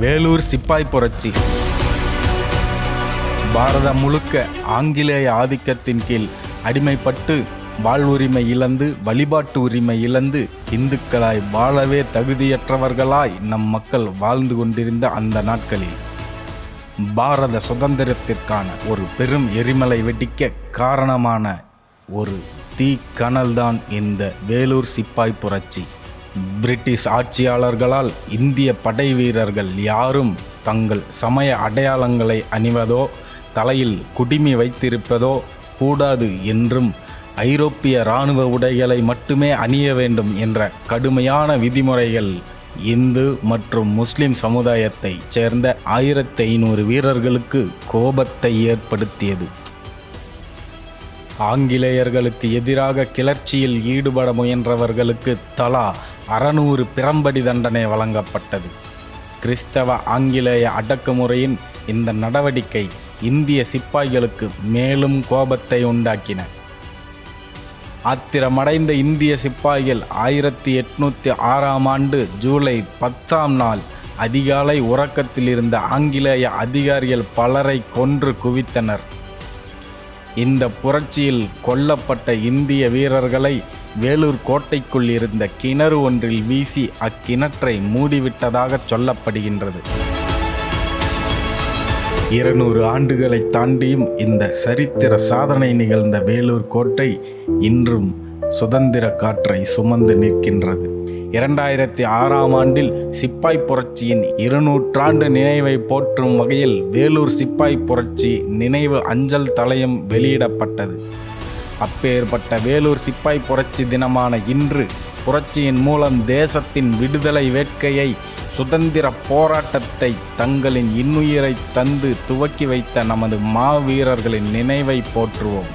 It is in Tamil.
வேலூர் சிப்பாய் புரட்சி. பாரதம் முழுக்க ஆங்கிலேய ஆதிக்கத்தின் கீழ் அடிமைப்பட்டு வாழ்வுரிமை இழந்து வழிபாட்டு உரிமை இழந்து இந்துக்களாய் வாழவே தகுதியற்றவர்களாய் நம் மக்கள் வாழ்ந்து கொண்டிருந்த அந்த நாட்களில் பாரத சுதந்திரத்திற்கான ஒரு பெரும் எரிமலை வெடிக்க காரணமான ஒரு தீக்கனல்தான் இந்த வேலூர் சிப்பாய் புரட்சி. பிரிட்டிஷ் ஆட்சியாளர்களால் இந்திய படை வீரர்கள் யாரும் தங்கள் சமய அடையாளங்களை அணிவதோ தலையில் குடிமி வைத்திருப்பதோ கூடாது என்றும் ஐரோப்பிய இராணுவ உடைகளை மட்டுமே அணிய வேண்டும் என்ற கடுமையான விதிமுறைகள் இந்து மற்றும் முஸ்லிம் சமுதாயத்தைச் சேர்ந்த ஆயிரத்தி ஐநூறு வீரர்களுக்கு கோபத்தை ஏற்படுத்தியது. ஆங்கிலேயர்களுக்கு எதிராக கிளர்ச்சியில் ஈடுபட முயன்றவர்களுக்கு தலா அறநூறு பிரம்படி தண்டனை வழங்கப்பட்டது. கிறிஸ்தவ ஆங்கிலேய அடக்குமுறையின் இந்த நடவடிக்கை இந்திய சிப்பாய்களுக்கு மேலும் கோபத்தை உண்டாக்கின. ஆத்திரமடைந்த இந்திய சிப்பாய்கள் ஆயிரத்தி எட்நூற்றி ஆறாம் ஆண்டு ஜூலை பத்தாம் நாள் அதிகாலை உறக்கத்தில் இருந்த ஆங்கிலேய அதிகாரிகள் பலரை கொன்று குவித்தனர். இந்த புரட்சியில் கொல்லப்பட்ட இந்திய வீரர்களை வேலூர் கோட்டைக்குள் இருந்த கிணறு ஒன்றில் வீசி அக்கிணற்றை மூடிவிட்டதாக சொல்லப்படுகின்றது. இருநூறு ஆண்டுகளை தாண்டியும் இந்த சரித்திர சாதனை நிகழ்ந்த வேலூர் கோட்டை இன்றும் சுதந்திர காற்றை சுமந்து நிற்கின்றது. இரண்டாயிரத்தி ஆறாம் ஆண்டில் சிப்பாய் புரட்சியின் இருநூற்றாண்டு நினைவை போற்றும் வகையில் வேலூர் சிப்பாய் புரட்சி நினைவு அஞ்சல் தலையம் வெளியிடப்பட்டது. அப்பேற்பட்ட வேலூர் சிப்பாய் புரட்சி தினமான இன்று புரட்சியின் மூலம் தேசத்தின் விடுதலை வேட்கையை சுதந்திர போராட்டத்தை தங்களின் இன்னுயிரை தந்து துவக்கி வைத்த நமது மாவீரர்களின் நினைவை போற்றுவோம்.